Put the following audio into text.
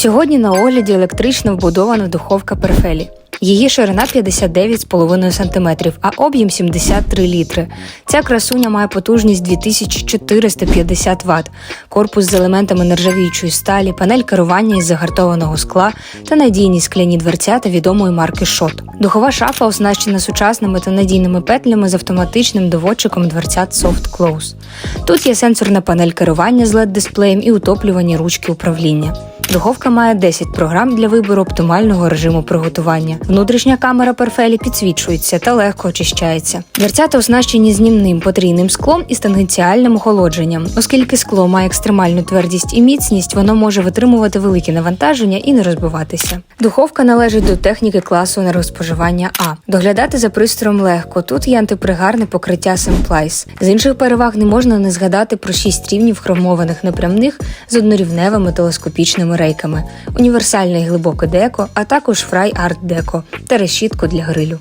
Сьогодні на огляді електрично вбудована духовка Перфелі. Її ширина 59,5 см, а об'єм 73 літри. Ця красуня має потужність 2450 Вт, корпус з елементами нержавіючої сталі, панель керування із загартованого скла та надійні скляні дверцята відомої марки Шот. Духова шафа оснащена сучасними та надійними петлями з автоматичним доводчиком дверцят Soft Close. Тут є сенсорна панель керування з LED-дисплеєм і утоплювані ручки управління. Духовка має 10 програм для вибору оптимального режиму приготування. Внутрішня камера перфелі підсвічується та легко очищається. Дверцята оснащені знімним потрійним склом і стангенціальним охолодженням. Оскільки скло має екстремальну твердість і міцність, воно може витримувати великі навантаження і не розбиватися. Духовка належить до техніки класу енергоспоживання А. Доглядати за пристроєм легко. Тут є антипригарне покриття Semplice. З інших переваг не можна не згадати про 6 рівнів хромованих непрямних з однорівневими телескопічними рейками, універсальне і глибоке деко, а також фрай арт деко та решітку для грилю.